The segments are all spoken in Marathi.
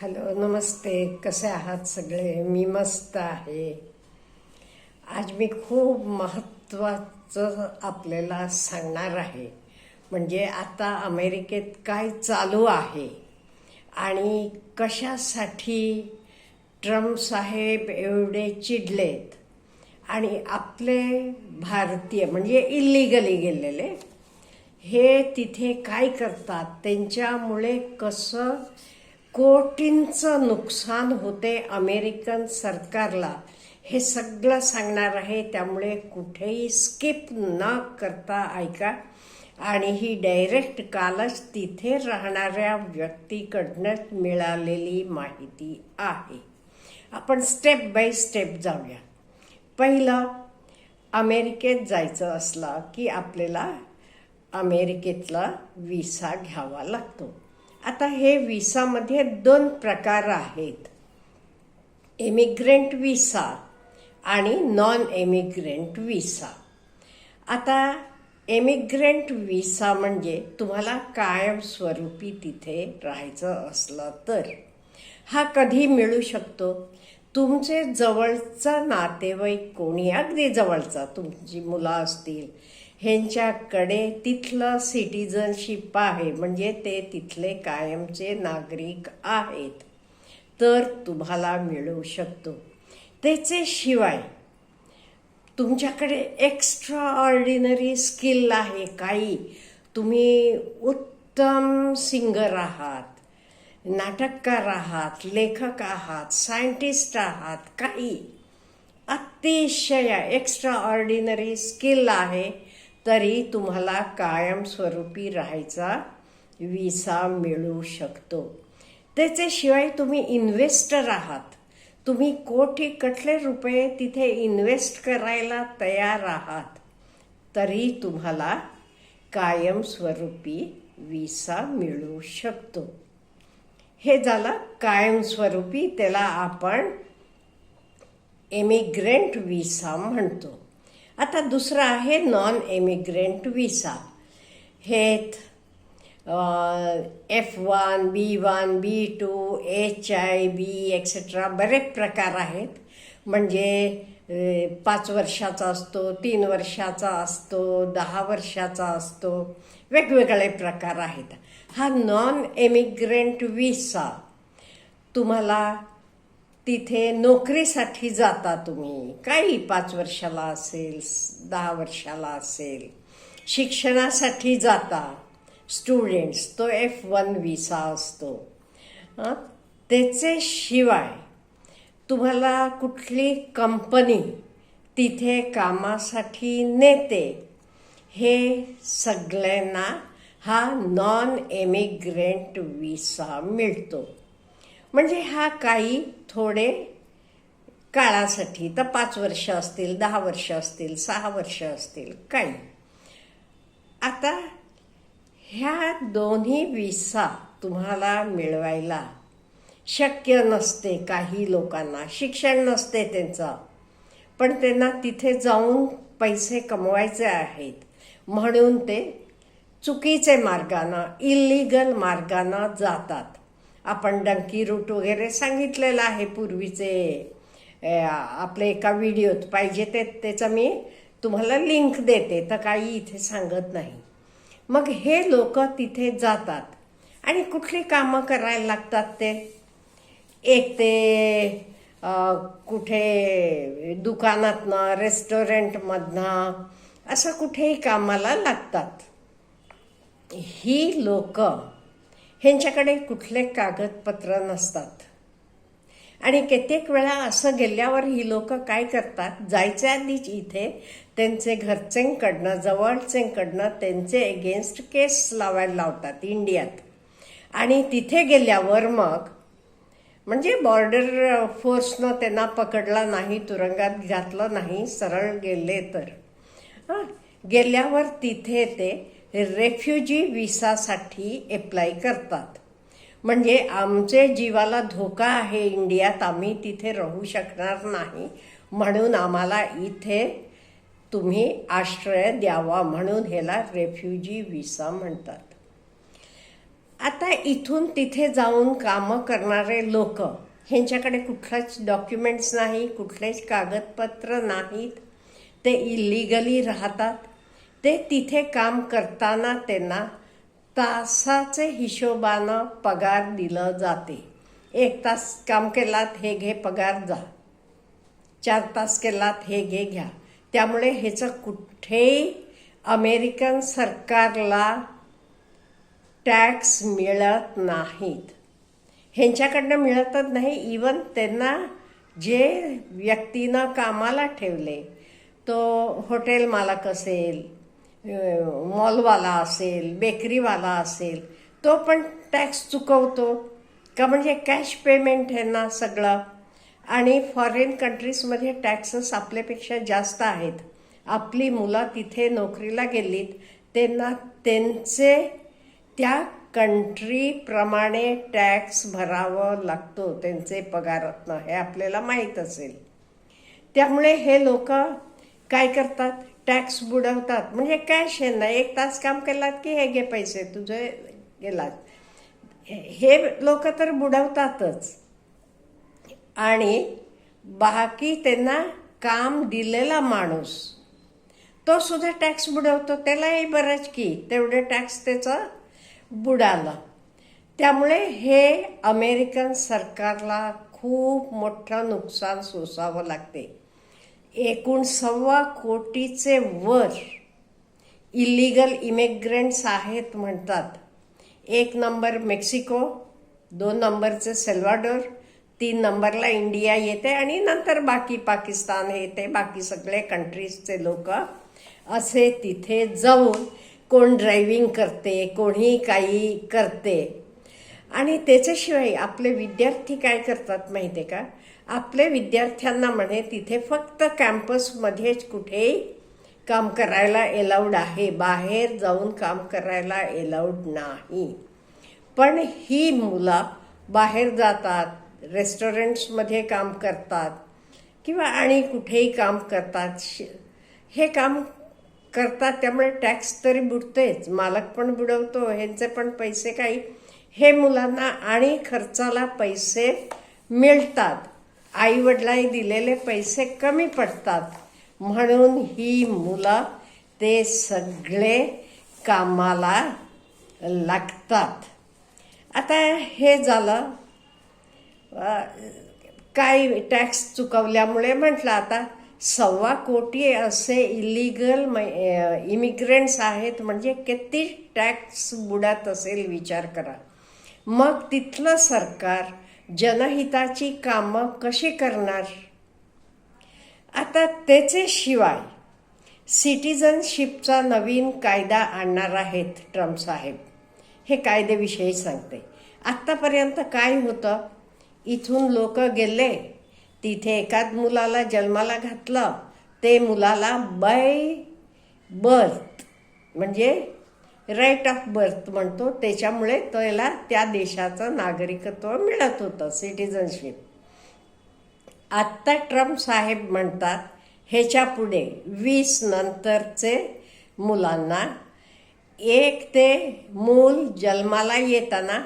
हॅलो नमस्ते. कसे आहात सगळे? मी मस्त आहे. आज मी खूप महत्त्वाचं आपल्याला सांगणार आहे. म्हणजे आता अमेरिकेत काय चालू आहे आणि कशासाठी ट्रम्प साहेब एवढे चिडलेत आणि आपले भारतीय म्हणजे इलिगली गेलेले हे तिथे काय करतात? त्यांच्यामुळे कसं कोटींचं नुकसान होते अमेरिकन सरकारला. हे सगळं सांगणार आहे त्यामुळे कुठेही स्किप न करता ऐका. आणि ही डायरेक्ट कालच तिथे राहणाऱ्या व्यक्तीकडनं मिळालेली माहिती आहे. आपण स्टेप बाय स्टेप जाऊया. पहिलं अमेरिकेत जायचं असलं की आपल्याला अमेरिकेतला विसा घ्यावा लागतो. आता हे विसामध्ये दोन प्रकार आहेत. एमिग्रंट विसा आणि नॉन एमिग्रंट विसा आता एमिग्रंट विसा म्हणजे तुम्हाला कायमस्वरूपी तिथे राहायचं असलं तर. हा कधी मिळू शकतो? तुमचे जवळचा नातेवाईक कोणी? अगदी जवळचा. तुमची मुलं असतील ह्यांच्याकडे तिथलं सिटिझनशिप आहे. म्हणजे ते तिथले कायमचे नागरिक आहेत. तर तुम्हाला मिळू शकतो. त्याचे शिवाय तुमच्याकडे एक्स्ट्रा ऑर्डिनरी स्किल आहे काही. तुम्ही उत्तम सिंगर आहात नाटककार आहात लेखक आहात सायंटिस्ट आहात काही. अतिशय एक्स्ट्रा ऑर्डिनरी स्किल आहे. तरी तुम्हाला कायमस्वरूपी राहायचा विसा मिळू शकतो. त्याच्याशिवाय तुम्ही इन्व्हेस्टर आहात. तुम्ही कोठी कटले रुपये तिथे इन्व्हेस्ट करायला तयार आहात. तरी तुम्हाला कायमस्वरूपी विसा मिळू शकतो. हे झालं कायमस्वरूपी त्याला आपण एमिग्रेंट विसा म्हणतो. आता दुसरा आहे नॉन एमिग्रेंट विसा हे F one B one B two H I B et cetera बरेच प्रकार आहेत. म्हणजे पाच वर्षाचा असतो तीन वर्षाचा असतो दहा वर्षाचा असतो वेगवेगळे प्रकार आहेत. हा नॉन एमिग्रेंट विसा तुम्हाला तिथे नोकरीसाठी जाता तुम्ही. काही पाच वर्षाला असेल दहा वर्षाला असेल शिक्षणासाठी जाता. स्टुडंट्स तो एफ वन विसा असतो. त्याचे शिवाय तुम्हाला कुठली कंपनी तिथे कामासाठी नेते हे सगळ्यांना हा नॉन एमिग्रेंट विसा मिळतो. म्हणजे हा काही थोडे काळासाठी तर पाच वर्ष असतील दहा वर्ष असतील सहा वर्ष असतील काही. आता ह्या दोन्ही विसा तुम्हाला मिळवायला शक्य नसते काही लोकांना. शिक्षण नसते त्यांचं. पण त्यांना तिथे जाऊन पैसे कमवायचे आहेत. म्हणून ते चुकीचे मार्गानं इलिगल मार्गानं जातात. आपण डंकी रूट वगैरे सांगितलेलं आहे पूर्वीचे. आपले एका व्हिडिओत पाहिजे ते त्याचा मी तुम्हाला लिंक देते तर काही इथे सांगत नाही. मग हे लोक तिथे जातात. आणि कुठली कामं करायला लागतात ते? एक ते कुठे दुकानातनं रेस्टॉरंटमधनं असं कुठेही कामाला लागतात. ही लोक ह्यांच्याकडे कुठले कागदपत्र नसतात. आणि कित्येक वेळा असं गेल्यावर ही लोक काय करतात? जायच्या आधीच इथे त्यांचे घरच्यांकडनं जवळच्यांकडनं त्यांचे एगेन्स्ट केस लावायला लावतात इंडियात. आणि तिथे गेल्यावर मग म्हणजे बॉर्डर फोर्सनं त्यांना पकडला नाही तुरुंगात घातलं नाही सरळ गेले तर. हां गेल्यावर तिथे ते रेफ्युजी विसासाठी अप्लाय करतात. म्हणजे आमचे जीवाला धोका आहे इंडियात आम्ही तिथे राहू शकणार नाही. म्हणून आम्हाला इथे तुम्ही आश्रय द्यावा म्हणून ह्याला रेफ्युजी विसा म्हणतात. आता इथून तिथे जाऊन कामं करणारे लोक ह्यांच्याकडे कुठलाच डॉक्युमेंट्स नाही कुठलेच कागदपत्र नाहीत. ते इलिगली राहतात. ते तिथे काम करताना त्यांना तासाचे हिशोबानं पगार दिलं जाते. एक तास काम केलात हे घे पगार जा. चार तास केलात हे घे घ्या. त्यामुळे ह्याचं कुठेही अमेरिकन सरकारला टॅक्स मिळत नाहीत. ह्यांच्याकडनं मिळतच नाही. इवन त्यांना जे व्यक्तीनं कामाला ठेवले तो हॉटेल मालक असेल मॉलवाला असेल बेकरीवाला असेल तो पण टॅक्स चुकवतो. का म्हणजे कॅश पेमेंट आहे ना सगळं. आणि फॉरेन कंट्रीजमध्ये टॅक्सेस आपल्यापेक्षा जास्त आहेत. आपली मुलं तिथे नोकरीला गेलीत त्यांना त्यांचे त्या कंट्रीप्रमाणे टॅक्स भरावं लागतो त्यांचे पगारातनं हे आपल्याला माहीत असेल. त्यामुळे हे लोक काय करतात? टॅक्स बुडवतात. म्हणजे कॅश हे ना एक तास काम केलात की हे घे पैसे तुझे गेलात. हे लोक तर बुडवतातच. आणि बाकी त्यांना काम दिलेला माणूस तो सुद्धा टॅक्स बुडवतो. त्यालाही बरंच की तेवढे टॅक्स त्याचं बुडाला. त्यामुळे हे अमेरिकन सरकारला खूप मोठं नुकसान सोसावं लागते. एकोणसव्वा कोटीचे वर इलिगल इमिग्रंट्स आहेत म्हणतात. एक नंबर मेक्सिको दोन नंबरचे सेल्वाडोर तीन नंबरला इंडिया येते आणि नंतर बाकी पाकिस्तान येते बाकी सगळे कंट्रीजचे लोक असे तिथे जाऊन कोण ड्रायव्हिंग करते कोणी काही करते. आणि त्याच्याशिवाय आपले विद्यार्थी काय करतात माहिती आहे का? आपले विद्यार्थ्यांना म्हणे तिथे फक्त कॅम्पसमध्येच कुठेही काम करायला एलाउड आहे. बाहेर जाऊन काम करायला एलाउड नाही. पण ही मुलं बाहेर जातात रेस्टॉरंट्समध्ये काम करतात किंवा आणि कुठेही काम करतात. हे काम करतात त्यामुळे टॅक्स तरी बुडतेच. मालक पण बुडवतो ह्यांचे पण पैसे काही. हे मुलांना आणि खर्चाला पैसे मिळतात. आईवडिलांनी दिलेले पैसे कमी पडतात. म्हणून ही मुलं ते सगळे कामाला लागतात. आता हे झालं. काही काय टॅक्स चुकवल्यामुळे म्हटलं आता सव्वा कोटी असे इलिगल इमिग्रंट्स आहेत म्हणजे किती टॅक्स बुडत असेल विचार करा. मग तिथलं सरकार जनहिताची कामं कशी करणार? आता त्याचे शिवाय सिटिझनशिपचा नवीन कायदा आणणार आहेत ट्रम्प साहेब. हे कायदेविषयी सांगते. आत्तापर्यंत काय होतं? इथून लोक गेले तिथे एकाच मुलाला जन्माला घातलं ते मुलाला बाय बर्थ म्हणजे राईट ऑफ बर्थ म्हणतो. त्याच्यामुळे त्याला त्या देशाचं नागरिकत्व मिळत होतं सिटिझनशिप आत्ता ट्रम्प साहेब म्हणतात ह्याच्या पुढे वीस नंतरचे मुलांना एक ते मूल जन्माला येताना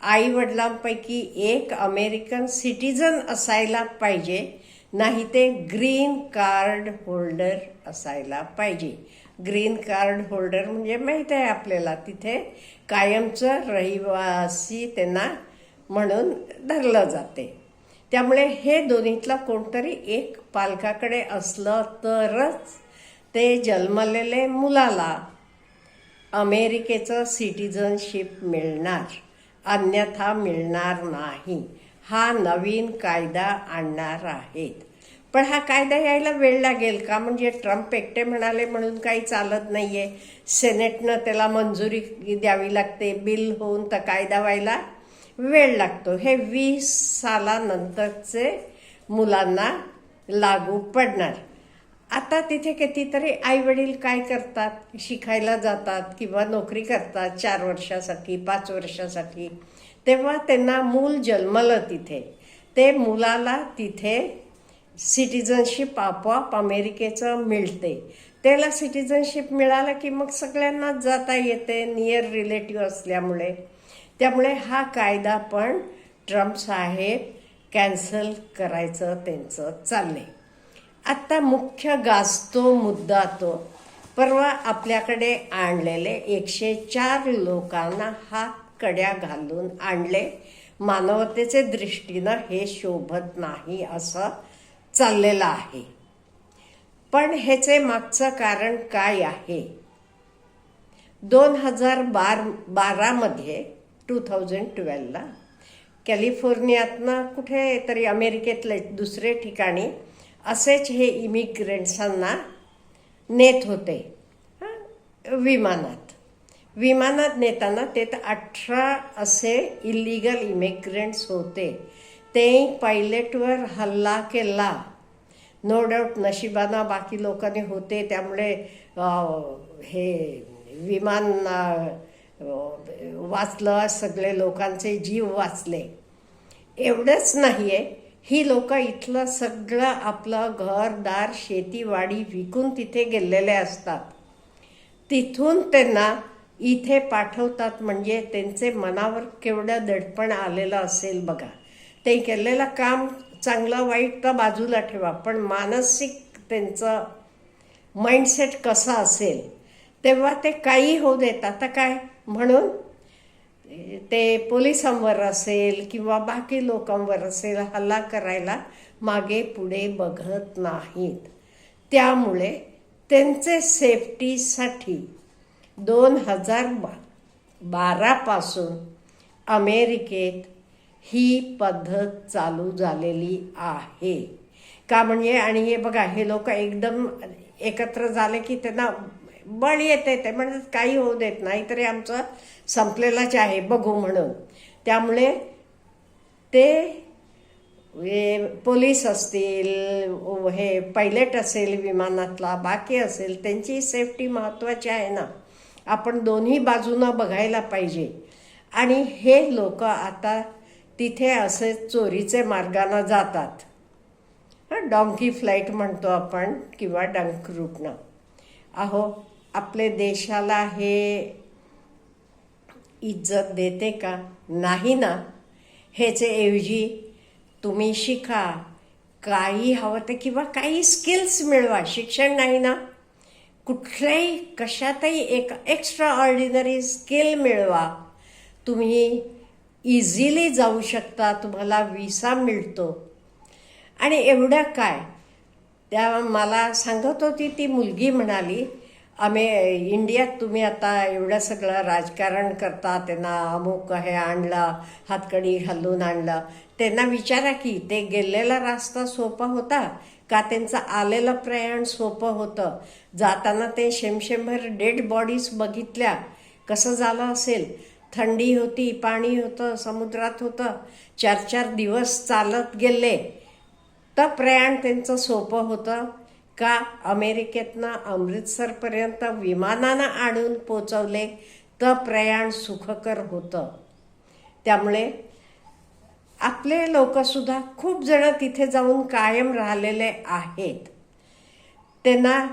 आईवडिलांपैकी एक अमेरिकन सिटिझन असायला पाहिजे नाही ते ग्रीन कार्ड होल्डर असायला पाहिजे. ग्रीन कार्ड होल्डर म्हणजे माहीत आहे आपल्याला तिथे कायमचं रहिवासी त्यांना म्हणून धरलं जाते. त्यामुळे हे दोन्हीतलं कोणतरी एक पालकाकडे असलं तरच ते जन्मलेले मुलाला अमेरिकेचं सिटिझनशिप मिळणार अन्यथा मिळणार नाही. हा नवीन कायदा आणणार आहेत. पण हा कायदा यायला वेळ लागेल का? म्हणजे ट्रम्प एकटे म्हणाले म्हणून काही चालत नाही आहे सेनेटनं त्याला मंजुरी द्यावी लागते. बिल होऊन तर कायदा व्हायला वेळ लागतो. हे वीस सालानंतरचे मुलांना लागू पडणार. आता तिथे कितीतरी आई वडील काय करतात? शिकायला जातात किंवा नोकरी करतात चार वर्षासाठी पाच वर्षासाठी. तेव्हा त्यांना मूल जन्मलं तिथे. ते मुलाला तिथे सिटिझनशिप आपोआप अमेरिकेचं मिळते. त्याला सिटिझनशिप मिळालं की मग सगळ्यांनाच जाता येते नियर रिलेटिव्ह असल्यामुळे. त्यामुळे हा कायदा पण ट्रम्प साहेब कॅन्सल करायचं त्यांचं चाललंय. आत्ता मुख्य गाजतो मुद्दा तो. परवा आपल्याकडे आणलेले एकशे चार लोकांना हात कड्या घालून आणले. मानवतेचे दृष्टीनं हे शोभत नाही असं चाललेला आहे. पण ह्याचे मागचं कारण काय आहे? दोन हजार बार बारामध्ये टू थाउजंड ट्वेल्वला कॅलिफोर्नियातनं कुठे तरी अमेरिकेतले दुसरे ठिकाणी असेच हे इमिग्रंट्सांना नेत होते विमानात. विमानात नेताना ते तर अठरा असे इलिगल इमिग्रंट्स होते. ते पायलटवर हल्ला केला. नो डाऊट नशिबाना बाकी लोकांनी होते त्यामुळे हे विमान वाचलं सगळे लोकांचे जीव वाचले. एवढंच नाही आहे ही लोक इथलं सगळं आपलं घरदार शेतीवाडी विकून तिथे गेलेले असतात. तिथून त्यांना इथे पाठवतात म्हणजे त्यांचे मनावर केवढं दडपण आलेलं असेल बघा. ते केलेलं काम चांगलं वाईट तर बाजूला ठेवा पण मानसिक त्यांचं माइंडसेट कसा असेल तेव्हा ते काही होऊ देत. आता काय? म्हणून ते पोलिसांवर असेल किंवा बाकी लोकांवर असेल हल्ला करायला मागे पुढे बघत नाहीत. त्यामुळे त्यांचे सेफ्टीसाठी दोन हजार बा बारापासून अमेरिकेत ही पद्धत चालू झालेली आहे. का म्हणजे? आणि हे बघा हे लोक एकदम एकत्र झाले की त्यांना बळ येते ते म्हणतात काही होऊ देत नाही तरी आमचं संपलेलंच आहे बघू म्हणून. त्यामुळे ते पोलीस असतील हे पायलट असेल विमानातला बाकी असेल त्यांची सेफ्टी महत्त्वाची आहे ना. आपण दोन्ही बाजूनं बघायला पाहिजे. आणि हे लोक आता तिथे असे चोरीचे मार्गानं जातात. डॉंकी फ्लाईट म्हणतो आपण किंवा डंक रूटनं अहो आपले देशाला हे इज्जत देते का? नाही ना. ह्याचे ऐवजी तुम्ही शिका. काही हवं ते किंवा काही स्किल्स मिळवा. शिक्षण नाही ना. कुठल्याही कशातही एक एक्स्ट्रा ऑर्डिनरी स्किल मिळवा. तुम्ही इझिली जाऊ शकता तुम्हाला विसा मिळतो. आणि एवढं काय? त्या मला सांगत होती ती मुलगी म्हणाली आम्ही इंडियात तुम्ही आता एवढं सगळं राजकारण करता त्यांना अमुक हे आणलं हातकडी घालून आणलं. त्यांना विचारा की ते गेलेला रास्ता सोपा होता का? त्यांचं आलेलं प्रयाण सोपं होतं. जाताना ते शेमशेमभर डेड बॉडीज बघितल्या. कसं झालं असेल? थंडी होती पाणी होतं समुद्रात होतं चार चार दिवस चालत गेले. तर प्रयाण त्यांचं सोपं होतं का अमेरिकेतनं अमृतसरपर्यंत विमानानं आणून पोचवले तर प्रयाण सुखकर होतं. त्यामुळे आपले लोकसुद्धा खूप जण तिथे जाऊन कायम राहिलेले आहेत. त्यांना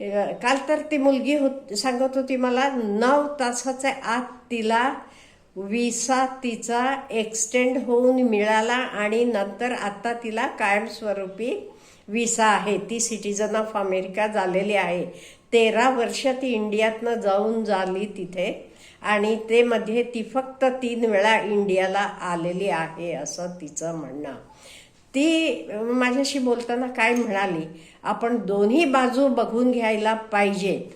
काल तर ती मुलगी होत सांगत होती मला नऊ तासाच्या आत तिला विसा तिचा एक्सटेंड होऊन मिळाला आणि नंतर आता तिला कायमस्वरूपी विसा आहे ती सिटीजन ऑफ अमेरिका झालेली आहे तेरा वर्ष ती इंडियातनं जाऊन झाली तिथे आणि ते मध्ये ती फक्त तीन वेळा इंडियाला आलेली आहे असं तिचं म्हणणं ती माझ्याशी बोलताना काय म्हणाली? आपण दोन्ही बाजू बघून घ्यायला पाहिजेत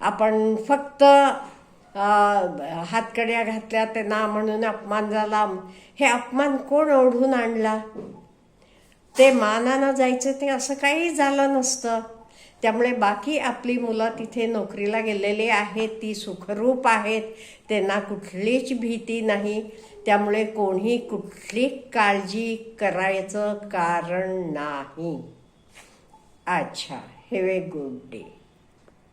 आपण फक्त हातकड्या घातल्या त्यांना म्हणून अपमान झाला. हे अपमान कोण ओढून आणला? ते मानानं जायचं ते असं काही झालं नसतं. त्यामुळे बाकी आपली मुलं तिथे नोकरीला गेलेली आहेत ती सुखरूप आहेत. त्यांना कुठलीच भीती नाही. त्यामुळे कोणी कुठली काळजी करायचं कारण नाही. अच्छा हॅव ए गुड डे